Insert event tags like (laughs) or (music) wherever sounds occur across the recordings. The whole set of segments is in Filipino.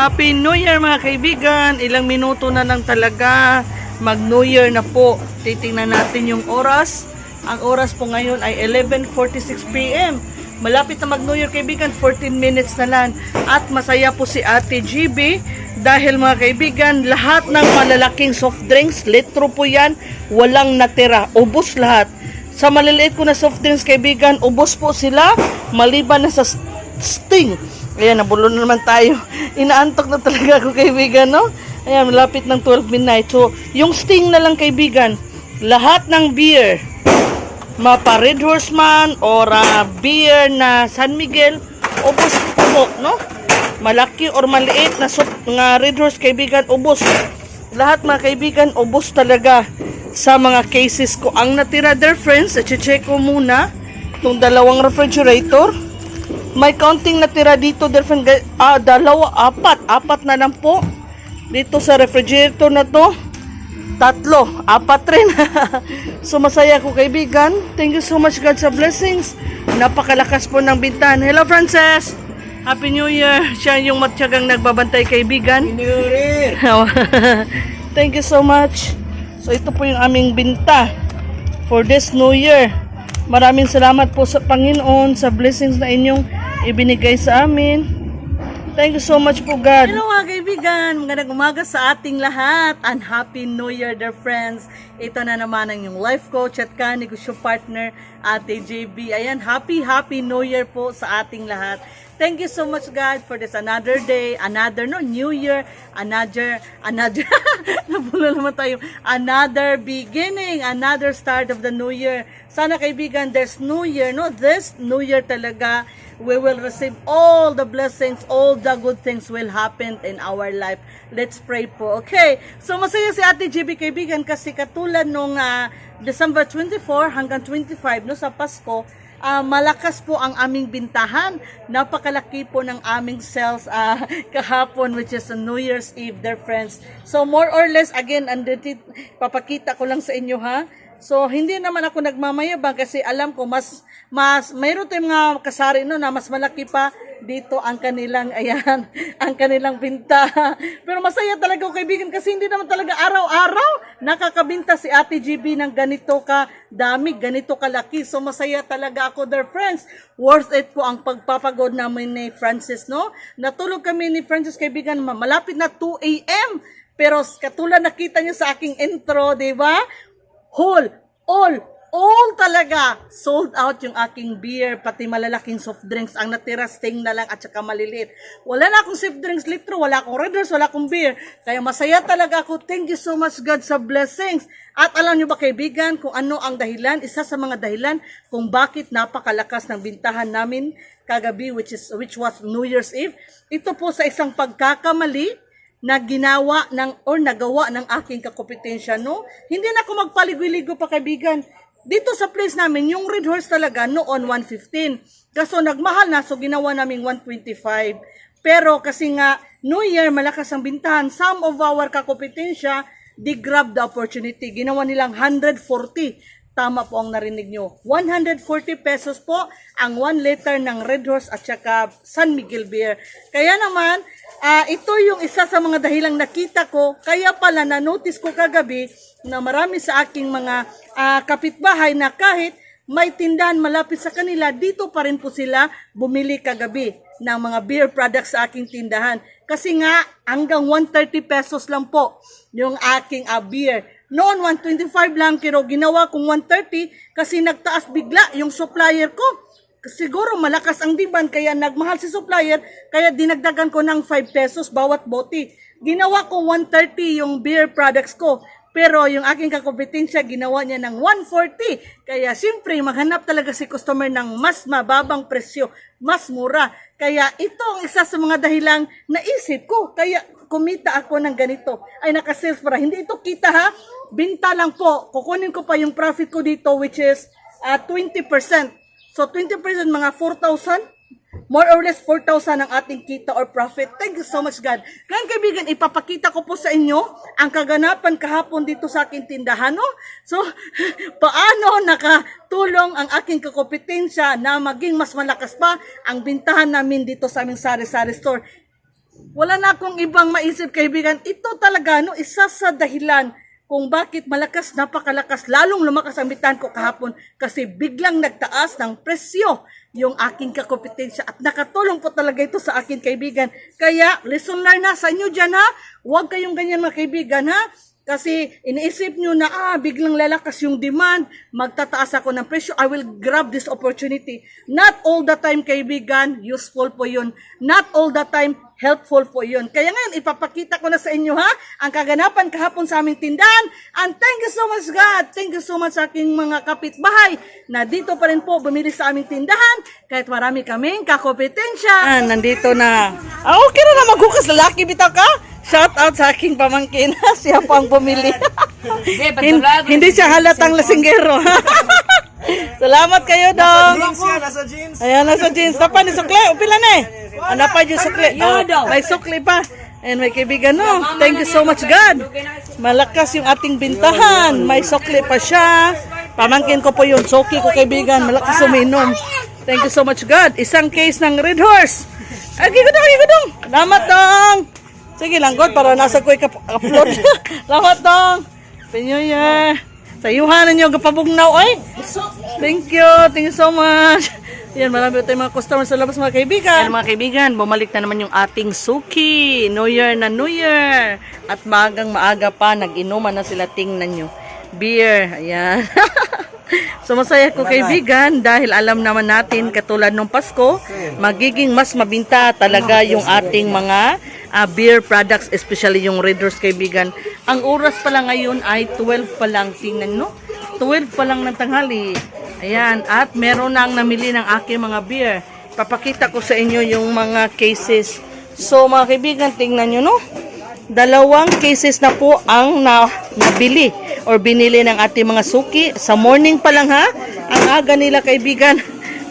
Happy New Year mga kaibigan. Ilang minuto na lang talaga. Mag New Year na po. Titingnan natin yung oras. Ang oras po ngayon ay 11.46 p.m. Malapit na mag New Year kaibigan, 14 minutes na lang. At masaya po si Ate GB dahil mga kaibigan, lahat ng malalaking soft drinks, litro po yan, walang natira. Ubus lahat. Sa maliliit ko na soft drinks kaibigan, ubos po sila maliban na sa st- Sting. Ayan, nabulo na naman tayo. (laughs) Inaantok na talaga ako kaibigan, no? Ayan, malapit ng 12 midnight. So, yung Sting na lang kaibigan, lahat ng beer, mapa Red Horse man or ah, beer na San Miguel, ubos po, no? Malaki or maliit na sup, nga Red Horse kaibigan, ubos. Lahat mga kaibigan, ubos talaga sa mga cases ko. Ang natira there friends, i-check ko muna itong dalawang refrigerator. May counting natira dito Ga- ah, dalawa, apat, apat na lang po. Dito sa refrigerator na to, tatlo, apat rin. (laughs) so masaya ko kaibigan. Thank you so much God sa blessings. Napakalakas po ng bintahan. Hello Frances! Happy New Year! (laughs) Siya yung matyagang nagbabantay kaibigan. (laughs) Thank you so much. So ito po yung aming binta for this New Year. Maraming salamat po sa Panginoon sa blessings na inyong ibinigay sa amin. Thank you so much po God. Hello mga kaibigan, magandang umaga sa ating lahat and Happy New Year dear friends. Ito na naman ang yung life coach at kanegosyo partner Ate JB. Ayan, happy happy New Year po sa ating lahat. Thank you so much God for this another day, another no New Year, another another (laughs) nabulo naman tayo. Another beginning, another start of the new year. Sana kaibigan, there's new year, no? This new year talaga we will receive all the blessings, all the good things will happen in our life. Let's pray po. Okay. So masaya si Ate GB kaibigan kasi katulad nung ah, December 24 hanggang 25 no sa Pasko, Ah, malakas po ang aming bintahan. Napakalaki po ng aming sales ah, (laughs) kahapon which is New Year's Eve, dear friends. So more or less, again, andito, papakita ko lang sa inyo ha. So hindi naman ako nagmamayabang kasi alam ko mas mas mayroon tayong mga kasari no na mas malaki pa dito ang kanilang ayan (laughs) ang kanilang binta. (laughs) Pero masaya talaga ako kaibigan kasi hindi naman talaga araw-araw nakakabinta si Ate GB ng ganito ka dami, ganito kalaki. So masaya talaga ako dear friends. Worth it po ang pagpapagod namin ni Francis no. Natulog kami ni Francis kaibigan ma- malapit na 2 AM. Pero katulad nakita niyo sa aking intro, 'di ba? Whole, all, all talaga. Sold out yung aking beer, pati malalaking soft drinks. Ang natira, sting na lang at saka maliliit. Wala na akong soft drinks litro, wala akong red wala akong beer. Kaya masaya talaga ako. Thank you so much God sa blessings. At alam nyo ba kaibigan kung ano ang dahilan? Isa sa mga dahilan kung bakit napakalakas ng bintahan namin kagabi which is which was New Year's Eve. Ito po sa isang pagkakamali na ginawa ng or nagawa ng aking kakompetensya no? Hindi na ako magpaligoy-ligo pa kaibigan. Dito sa place namin yung red horse talaga noon 115 kaso nagmahal na so ginawa naming 125 pero kasi nga New Year malakas ang bintahan. Some of our kakompetensya they grab the opportunity. Ginawa nilang 140 Tama po ang narinig nyo. 140 pesos po ang 1 liter ng Red Horse at saka San Miguel Beer. Kaya naman, ah, ito yung isa sa mga dahilang nakita ko. Kaya pala na-notice ko kagabi na marami sa aking mga ah, kapitbahay na kahit may tindahan malapit sa kanila, dito pa rin po sila bumili kagabi ng mga beer products sa aking tindahan. Kasi nga, hanggang 130 pesos lang po yung aking ah, beer. Noon, 125 lang, pero ginawa kong 130 kasi nagtaas bigla yung supplier ko. Siguro malakas ang demand kaya nagmahal si supplier kaya dinagdagan ko ng 5 pesos bawat bote. Ginawa ko 130 yung beer products ko. Pero yung aking kakompetensya, ginawa niya ng 140. Kaya siyempre, maghanap talaga si customer ng mas mababang presyo, mas mura. Kaya ito ang isa sa mga dahilang naisip ko. Kaya kumita ako ng ganito. Ay, naka-sales para. Hindi ito kita ha. Binta lang po. Kukunin ko pa yung profit ko dito which is ah, 20%. So 20% mga 4,000. More or less 4,000 ang ating kita or profit. Thank you so much God. Ngayon kaibigan, ipapakita ko po sa inyo ang kaganapan kahapon dito sa aking tindahan. No? So, (laughs) paano nakatulong ang aking kakompetensya na maging mas malakas pa ang bintahan namin dito sa aming sari-sari store. wala na akong ibang maisip kaibigan. Ito talaga, no, isa sa dahilan kung bakit malakas, napakalakas, lalong lumakas ang bitan ko kahapon kasi biglang nagtaas ng presyo yung aking kakompetensya at nakatulong po talaga ito sa akin kaibigan. Kaya, lesson learned na sa inyo dyan ha, huwag kayong ganyan mga kaibigan ha, kasi iniisip nyo na ah, biglang lalakas yung demand, magtataas ako ng presyo, I will grab this opportunity. Not all the time, kaibigan, useful po yun. Not all the time, helpful po yun. Kaya ngayon, ipapakita ko na sa inyo ha, ang kaganapan kahapon sa aming tindahan. And thank you so much God. Thank you so much sa aking mga kapitbahay na dito pa rin po bumili sa aming tindahan kahit marami kaming kakompetensya. Ah, nandito na. Ah, okay na na maghukas lalaki bitaw ka. Shout out sa aking pamangkin. (laughs) siya po ang bumili. (laughs) Hin- hindi siya halatang lasinggero. (laughs) Salamat kayo, Dong. Jeans yan, nasa jeans. Ayan, nasa jeans. Tapa ni sukli. Upila na eh. Ano pa yung sukli? Oh, may sukli pa. And may kaibigan, no? Thank you so much, God. Malakas yung ating bintahan. May sukli pa siya. Pamangkin ko po yun. Soki ko, kaibigan. Malakas uminom. Thank you so much, God. Isang case ng Red Horse. Ay, gigudong, gigudong. Salamat, Dong. Sige lang, God, para nasa ko upload. (laughs) Salamat, Dong. Happy New Year. Sayuhan ninyo, gapabugnaw, oy. Thank you. Thank you so much. Yan, marami tayong mga customers sa labas, mga kaibigan. Yan, mga kaibigan, bumalik na naman yung ating suki. New Year na New Year. At maagang maaga pa, nag-inuman na sila. Tingnan nyo. Beer. Ayan. (laughs) so, masaya ko, kaibigan, dahil alam naman natin, katulad nung Pasko, magiging mas mabinta talaga yung ating mga ah, beer products, especially yung Raiders, kaibigan. Ang oras pala ngayon ay 12 pa lang. Tingnan, no? 12 pa lang ng tanghali. Ayan, at meron na ang namili ng aking mga beer. Papakita ko sa inyo yung mga cases. So, mga kaibigan, tingnan nyo, no? Dalawang cases na po ang na, nabili or binili ng ating mga suki. Sa morning pa lang, ha? Ang aga nila, kaibigan.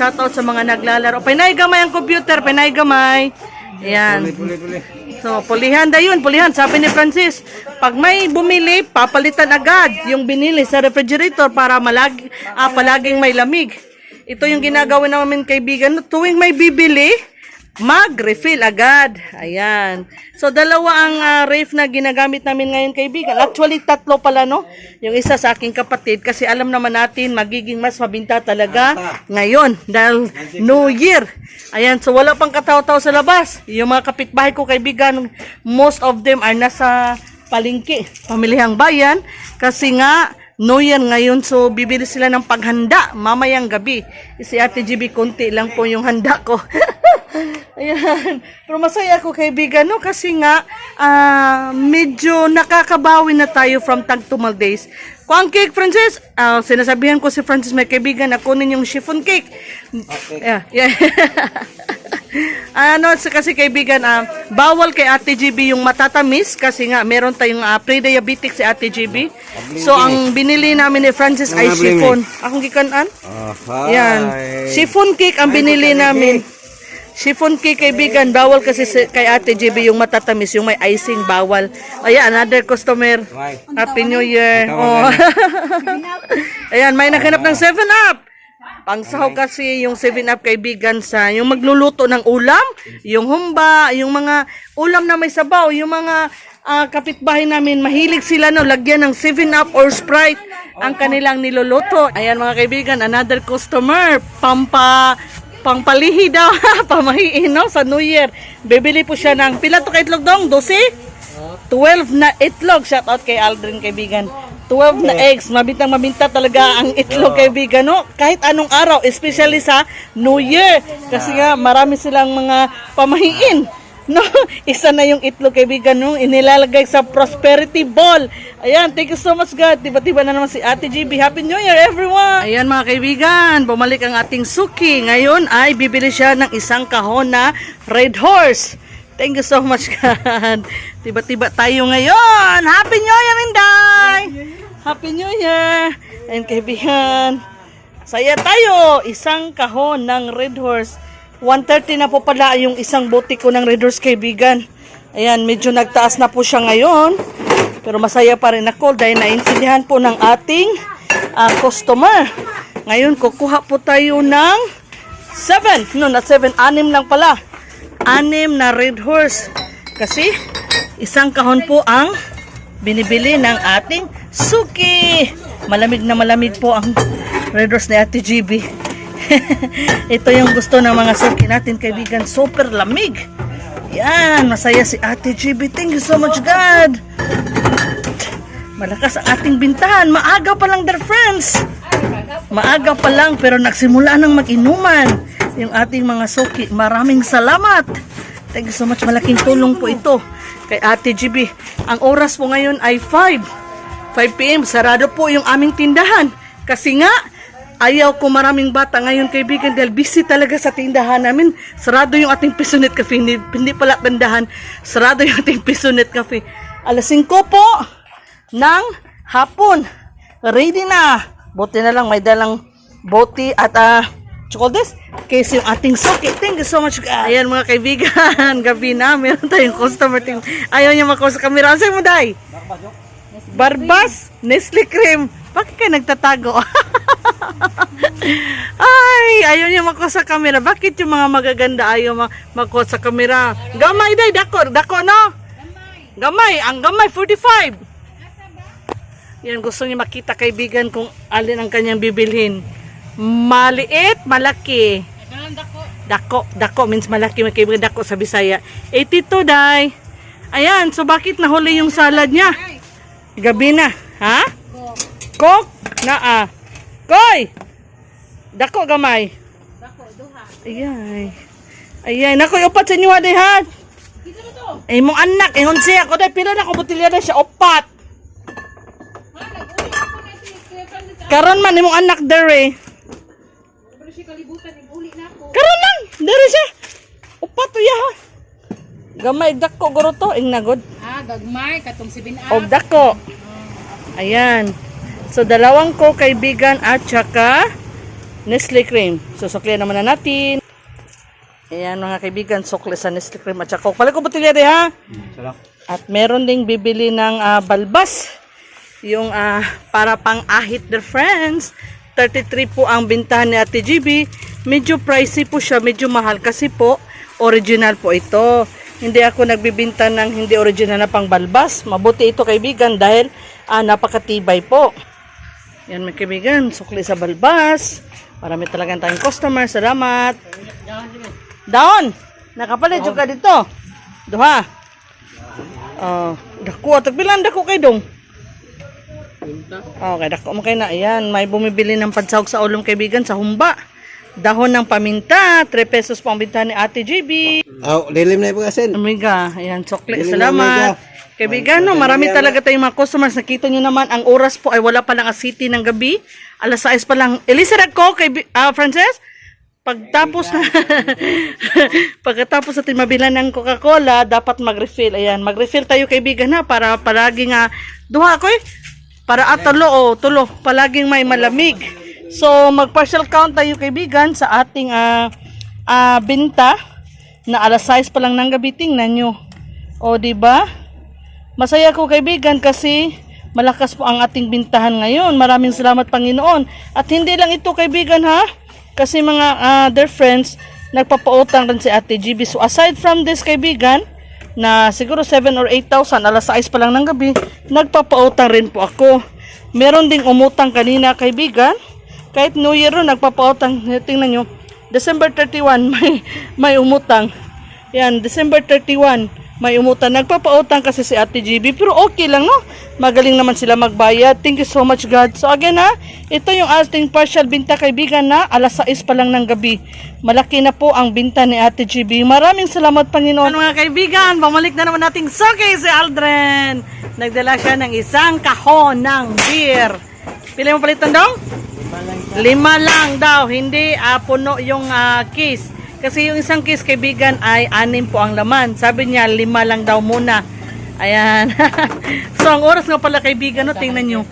Shoutout sa mga naglalaro. Pinay gamay ang computer, pinay gamay. Ayan. Puli, puli. So, pulihan da yun, pulihan. Sabi ni Francis, pag may bumili, papalitan agad yung binili sa refrigerator para malagi, ah, palaging may lamig. Ito yung ginagawa namin kaibigan. Tuwing may bibili, mag-refill agad. Ayan. So, dalawa ang ah, ref na ginagamit namin ngayon kaibigan. Actually, tatlo pala, no? Yung isa sa aking kapatid kasi alam naman natin magiging mas mabinta talaga ngayon dahil New Year. Ayan, so wala pang kataw-taw sa labas. Yung mga kapitbahay ko kaibigan, most of them are nasa palengke, pamilihang bayan kasi nga New Year ngayon, so bibili sila ng paghanda mamayang gabi. Si Ate GB, konti lang po yung handa ko. (laughs) Ayan. Pero masaya ako kaibigan, no? Kasi nga, ah, medyo nakakabawi na tayo from Tag Tumal Days. Kung ang cake, Francis, ah, sinasabihan ko si Francis, may kaibigan, na kunin yung chiffon cake. Yeah, yeah. (laughs) ano, kasi kaibigan, ah, bawal kay Ate GB yung matatamis kasi nga meron tayong ah, pre-diabetic si Ate GB. So, ang binili namin ni Francis ay chiffon. Akong gikanan? Ah, Yan. Chiffon cake ang binili namin. Chiffon cake kaibigan, bawal kasi si- kay Ate JB yung matatamis, yung may icing, bawal. Ayan, another customer. Happy New Year. Oh. (laughs) Ayan, may naghanap ng 7-Up. Pangsahaw kasi yung 7-Up kaibigan sa yung magluluto ng ulam, yung humba, yung mga ulam na may sabaw, yung mga ah, kapitbahay namin, mahilig sila no, lagyan ng 7-Up or Sprite ang kanilang niluluto. Ayan mga kaibigan, another customer, pampa pangpalihi daw, (laughs) pamahiin no, sa New Year. Bibili po siya ng, pila to ka itlog dong? 12? 12 na itlog. Shout out kay Aldrin kaibigan. 12 na eggs. Mabintang mabinta talaga ang itlog kaibigan. No? Kahit anong araw, especially sa New Year. Kasi nga marami silang mga pamahiin. No, (laughs) isa na yung itlog kaibigan no, inilalagay sa prosperity ball. Ayan, thank you so much God. Tiba-tiba na naman si Ate GB. Happy New Year everyone. Ayan mga kaibigan, bumalik ang ating suki. Ngayon ay bibili siya ng isang kahon na Red Horse. Thank you so much, (laughs) God. Tiba-tiba tayo ngayon. Happy New Year, Inday! Happy New Year! And kaibigan, saya tayo. Isang kahon ng Red Horse. 130 na po pala yung isang bote ko ng Red Horse, kaibigan. Ayan, medyo nagtaas na po siya ngayon. Pero masaya pa rin ako dahil naintindihan po ng ating ah, customer. Ngayon, kukuha po tayo ng 7. No, not 7. Anim lang pala anim na red horse. Kasi isang kahon po ang binibili ng ating suki. Malamig na malamig po ang red horse ni Ate GB. (laughs) Ito yung gusto ng mga suki natin kaibigan. Super lamig. Yan, masaya si Ate GB. Thank you so much God. Malakas ang ating bintahan. Maaga pa lang, dear friends. Maaga pa lang pero nagsimula nang mag-inuman yung ating mga suki. Maraming salamat. Thank you so much. Malaking tulong po ito kay Ate GB. Ang oras po ngayon ay 5. 5 p.m. Sarado po yung aming tindahan. Kasi nga, ayaw ko maraming bata ngayon kaibigan dahil busy talaga sa tindahan namin. Sarado yung ating Pisonet Cafe. Hindi, hindi pala tindahan. Sarado yung ating Pisonet Cafe. Alas 5 po ng hapon. Ready na. Buti na lang may dalang bote at ah chocolate case yung ating socket. Thank you so much. guys. Ayan mga kaibigan, (laughs) gabi na meron tayong customer team. Ayaw niya mako sa camera. Ano mo day? Barbas, Nestle cream. Bakit ka nagtatago? (laughs) Ay, ayaw niya mako sa camera. Bakit yung mga magaganda ayaw ma- mako sa camera? Gamay day, dako, dako no? Gamay, ang gamay 45. Yan, gusto niya makita kaibigan kung alin ang kanyang bibilhin. Maliit, malaki. Dako, dako means malaki, kaibigan dako sa Bisaya. 82, day. Ayan, so bakit nahuli yung salad niya? Gabi na, ha? Kok, naa. Koy! Dako gamay. Dako, duha. Ayan. Ayan, nakoy upat sa inyo, ha? Eh, mong anak, ingon siya ko, day, pila na ko butilya na siya, upat. Karon man imong anak dere. Karon lang, dere siya. Upat to ya. Gamay dako guro to ing nagod. Ah, gagmay, katong 7 Og dako. Ayan. So dalawang ko kaibigan at saka Nestle cream. Susuklian naman na natin. Ayan mga kaibigan, sukli sa Nestle cream at saka. Pala ko botilya de ha. At meron ding bibili ng ah, balbas. Yung ah, para pang ahit the friends. 33 po ang bintahan ni Ate GB. Medyo pricey po siya, medyo mahal kasi po original po ito. Hindi ako nagbibinta ng hindi original na pang balbas. Mabuti ito kaibigan dahil ah, napakatibay po. Yan mga kaibigan, sukli sa balbas. Marami talagang tayong customer. Salamat. Daon! Nakapalit ka dito. Duha. Oh, dako. Tagbilan dako kay dong. Okay, dako mo kay na. Ayan, may bumibili ng pansahog sa ulong kaibigan sa humba. Dahon ng paminta, 3 pesos pang binta ni Ate JB. Oh, lilim na yung pagkasin. Amiga, ayan, na, Salamat. amiga. Kaibigan, no, marami talaga tayong mga customers. Nakita nyo naman, ang oras po ay wala pa lang ang city ng gabi. Alas 6 pa lang. Elisa ko, kay ah, Frances, pagtapos na, (laughs) pagkatapos natin mabilan ng Coca-Cola, dapat mag-refill. Ayan, mag-refill tayo kaibigan ha, para palagi nga, duha ko eh, para at tulo, oh, tulo, palaging may malamig. So, mag-partial count tayo kaibigan sa ating ah, ah, binta na alas 6 pa lang ng gabi. Tingnan nyo. O, di ba? Masaya ko kaibigan kasi malakas po ang ating bintahan ngayon. Maraming salamat Panginoon. At hindi lang ito kaibigan ha. Kasi mga ah, dear friends, nagpapautang rin si Ate GB. So aside from this kaibigan, na siguro 7 or 8,000, alas 6 pa lang ng gabi, nagpapautang rin po ako. Meron ding umutang kanina kaibigan. Kahit New Year ron, nagpapautang. Tingnan nyo, December 31, (laughs) may, may umutang. Yan, December 31, may umutang. Nagpapautang kasi si Ate GB. Pero okay lang, no? Magaling naman sila magbayad. Thank you so much, God. So again, ha? Ito yung ating partial binta, kaibigan, na alas 6 pa lang ng gabi. Malaki na po ang binta ni Ate GB. Maraming salamat, Panginoon. Mga kaibigan, bumalik na naman nating soke si Aldren. Nagdala siya ng isang kahon ng beer. Pili mo palitan dong? Lima lang daw, hindi ah, puno yung ah, case. Kasi yung isang case kaibigan ay anim po ang laman. Sabi niya lima lang daw muna. Ayan. (laughs) so ang oras nga pala kaibigan, no, tingnan nyo.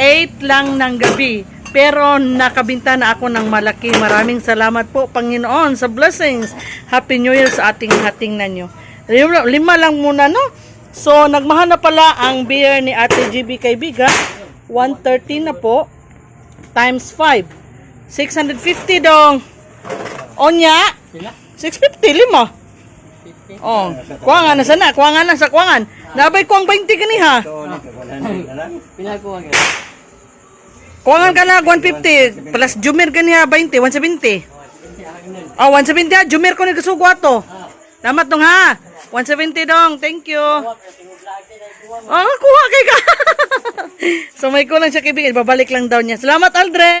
8 lang ng gabi. Pero nakabinta na ako ng malaki. Maraming salamat po Panginoon sa blessings. Happy New Year sa ating hatingnan nyo. Lima, lima lang muna no. So nagmahal na pala ang beer ni Ate GB kaibigan. 130 na po times 5. 650 dong. Onya? 650, lima. Oh, kuwangan na sana, kuwangan na sa kuwangan. Nabay kuwang 20 kani ha. Pinakuha ka. Na 150 plus Jumir kani ha 20, 170. Oh, 170 ha, Jumir ko ni kasugo ato. Salamat dong ha. 170 dong, thank you. Oh, kuha kay ka. (laughs) so may kulang siya kaibigan, babalik lang daw niya. Salamat Aldre.